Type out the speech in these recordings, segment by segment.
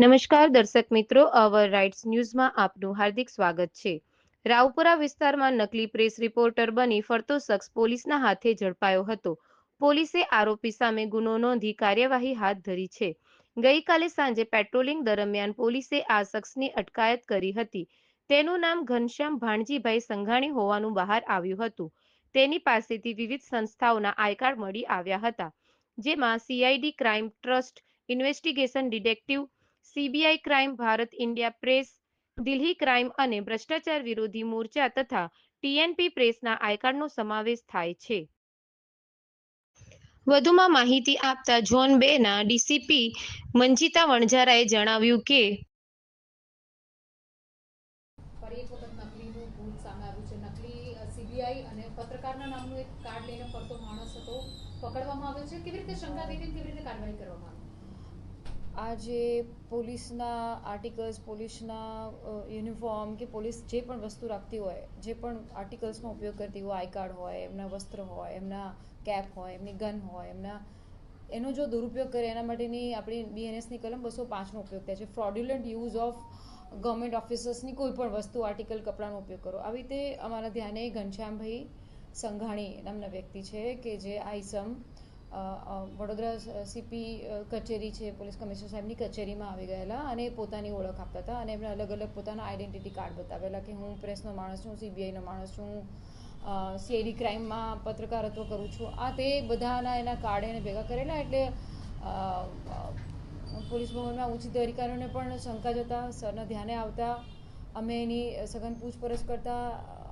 નમસ્કાર દર્શક મિત્રો, અવર રાઇટ્સ ન્યૂઝમાં આપનું હાર્દિક સ્વાગત છે. રાવપુરા વિસ્તારમાં નકલી પ્રેસ રિપોર્ટર બની ફરતો શખ્સ પોલીસના હાથે ઝડપાયો હતો. પોલીસે આરોપી સામે ગુનો નોંધી કાર્યવાહી હાથ ધરી છે. ગઈકાલે સાંજે પેટ્રોલિંગ દરમિયાન પોલીસે આ શખ્સની અટકાયત કરી હતી. તેનું નામ ઘનશ્યામ ભાણજીભાઈ સંઘાણી હોવાનું બહાર આવ્યું હતું. તેની પાસેથી વિવિધ સંસ્થાઓના આયકાર્ડ મળી આવ્યા હતા, જેમાં CID crime trust investigation detective CBI crime, Bharat India press, Delhi crime અને ભ્રષ્ટાચાર વિરોધી મોરચા તથા ટીએનપી પ્રેસના આયકાર્ડનો સમાવેશ થાય છે. વધુમાં માહિતી આપતા ઝોન બે ના ડીસીપી મંજીતા વણઝારાએ જણાવ્યું કે પકડવામાં આવ્યો છે. કેવી રીતે શંકા કેવી રીતે કાર્યવાહી કરવામાં આ જે પોલીસના આર્ટિકલ્સ, પોલીસના યુનિફોર્મ કે પોલીસ જે પણ વસ્તુ રાખતી હોય, જે પણ આર્ટિકલ્સનો ઉપયોગ કરતી હોય, આઈ કાર્ડ હોય, એમના વસ્ત્ર હોય, એમના કેપ હોય, એમની ગન હોય, એમના, એનો જો દુરુપયોગ કરે, એના માટેની આપણી બીએનએસની કલમ બસો પાંચનો ઉપયોગ થાય છે. ફ્રોડ્યુલન્ટ યુઝ ઓફ ગવર્મેન્ટ ઓફિસર્સની કોઈ પણ વસ્તુ, આર્ટિકલ, કપડાનો ઉપયોગ કરો. આવી રીતે અમારા ધ્યાને ઘનશ્યામભાઈ સંઘાણી નામના વ્યક્તિ છે કે જે આઈસમ ઈસમ વડોદરા સીપી કચેરી છે, પોલીસ કમિશનર સાહેબની કચેરીમાં આવી ગયેલા અને પોતાની ઓળખ આપતા હતા અને એમણે અલગ અલગ પોતાના આઈડેન્ટિટી કાર્ડ બતાવેલા કે હું પ્રેસનો માણસ છું, સીબીઆઈનો માણસ છું સીઆઈડી ક્રાઇમમાં પત્રકારત્વ કરું છું. આ તે બધાના એના કાર્ડ એને ભેગા કરેલા એટલે પોલીસ ભવનમાં ઉચ્ચ અધિકારીઓને પણ શંકા જતા સરના ધ્યાને આવતા, અમે એની સઘન પૂછપરછ કરતા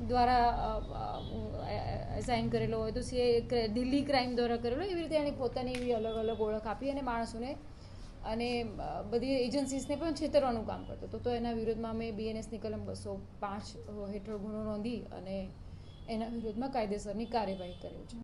દ્વારા સાઇન કરેલો હોય તો સીએ દિલ્હી ક્રાઇમ દ્વારા કરેલો એવી રીતે એણે પોતાની એવી અલગ અલગ ઓળખ આપી અને માણસોને અને બધી એજન્સીસને પણ છેતરવાનું કામ કરતો હતો. તો એના વિરોધમાં અમે બીએનએસની કલમ બસો પાંચ હેઠળ ગુનો નોંધી અને એના વિરોધમાં કાયદેસરની કાર્યવાહી કર્યો છે.